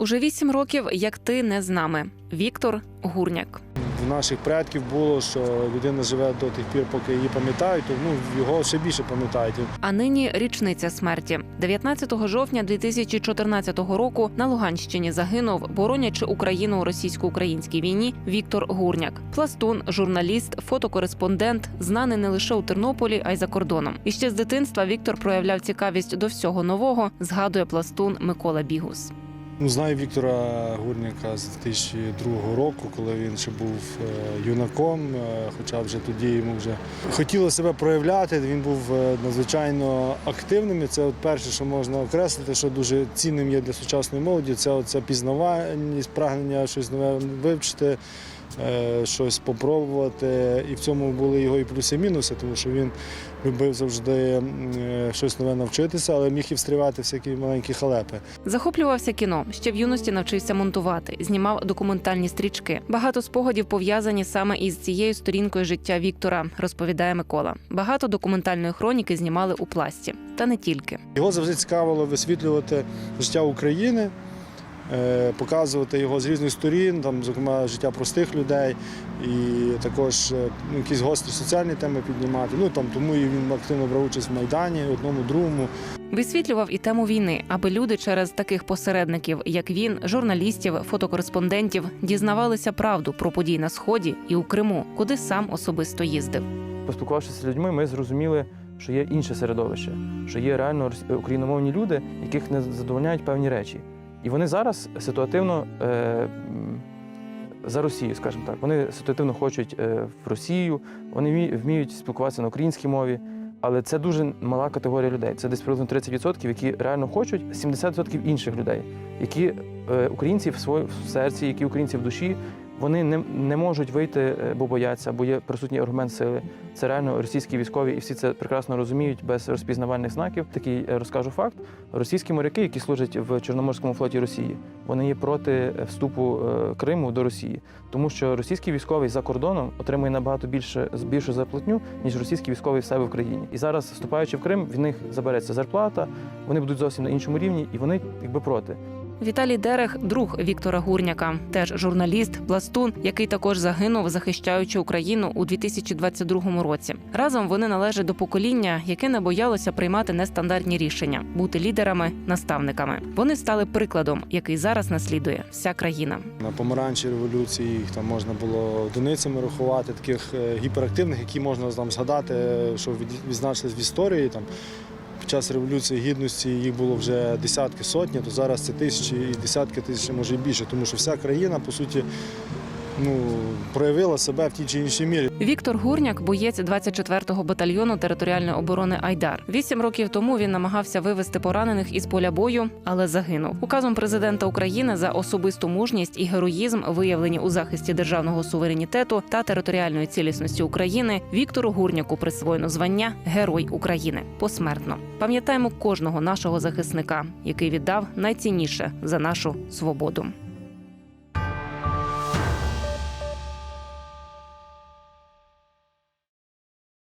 Уже вісім років, як ти не з нами. Віктор Гурняк. В наших предків було, що людина живе до тих пір, поки її пам'ятають, то ну, його ще більше пам'ятають. А нині річниця смерті. 19 жовтня 2014 року на Луганщині загинув, боронячи Україну у російсько-українській війні, Віктор Гурняк. Пластун, журналіст, фотокореспондент, знаний не лише у Тернополі, а й за кордоном. І ще з дитинства Віктор проявляв цікавість до всього нового. Згадує пластун Микола Бігус. Ну, знаю Віктора Гурняка з 2002 року, коли він ще був е, юнаком, е, хоча вже тоді йому вже хотіло себе проявляти. Він був е, надзвичайно активним. І це от перше, що можна окреслити, що дуже цінним є для сучасної молоді. Це оце пізнавальність, прагнення щось нове вивчити, щось попробувати. І в цьому були його і плюси, і мінуси, тому що він любив завжди е, щось нове навчитися, але міг і встрівати всякі маленькі халепи. Захоплювався кіно. Ще в юності навчився монтувати, знімав документальні стрічки. Багато спогадів пов'язані саме із цією сторінкою життя Віктора, розповідає Микола. Багато документальної хроніки знімали у пласті, та не тільки. Його завжди цікавило висвітлювати життя України, е, показувати його з різних сторін, там, зокрема, життя простих людей, і також е, ну, якісь гострі соціальні теми піднімати. Ну, там, тому і він активно брав участь в Майдані, одному, другому. Висвітлював і тему війни, аби люди через таких посередників, як він, журналістів, фотокореспондентів, дізнавалися правду про події на сході і у Криму, куди сам особисто їздив. Поспілкувавшися з людьми, ми зрозуміли, що є інше середовище, що є реально україномовні люди, яких не задовольняють певні речі. І вони зараз ситуативно е, за Росію, скажімо так. Вони ситуативно хочуть е, в Росію, вони вмі- вміють спілкуватися на українській мові. Але це дуже мала категорія людей. Це десь приблизно 30%, які реально хочуть, 70% інших людей, які е, українці в своєму серці, які українці в душі, вони не, не можуть вийти, е, бо бояться, бо є присутній аргумент сили. Це реально російські військові, і всі це прекрасно розуміють без розпізнавальних знаків. Такий е, розкажу факт: російські моряки, які служать в Чорноморському флоті Росії, вони є проти е, вступу Криму до Росії, тому що російський військовий за кордоном отримує набагато більше більшу зарплатню, ніж російський військовий в себе в країні. І зараз, вступаючи в Крим, в них забереться зарплата, вони будуть зовсім на іншому рівні, і вони якби проти. Віталій Дерех, друг Віктора Гурняка, теж журналіст, пластун, який також загинув, захищаючи Україну у 2022 році. Разом вони належать до покоління, яке не боялося приймати нестандартні рішення, бути лідерами, наставниками. Вони стали прикладом, який зараз наслідує вся країна. На помаранчі революції їх там можна було одиницями рахувати, таких е, гіперактивних, які можна там згадати, що від- відзначились в історії. Там, час Революції Гідності їх було вже десятки сотні, то зараз це тисячі і десятки тисяч, може і більше, тому що вся країна, по суті, ну, проявила себе в тій чи іншій мірі. Віктор Гурняк, боєць 24-го батальйону територіальної оборони Айдар. Вісім років тому він намагався вивести поранених із поля бою, але загинув. Указом президента України за особисту мужність і героїзм, виявлені у захисті державного суверенітету та територіальної цілісності України, Віктору Гурняку присвоєно звання Герой України посмертно. Пам'ятаємо кожного нашого захисника, який віддав найцінніше за нашу свободу.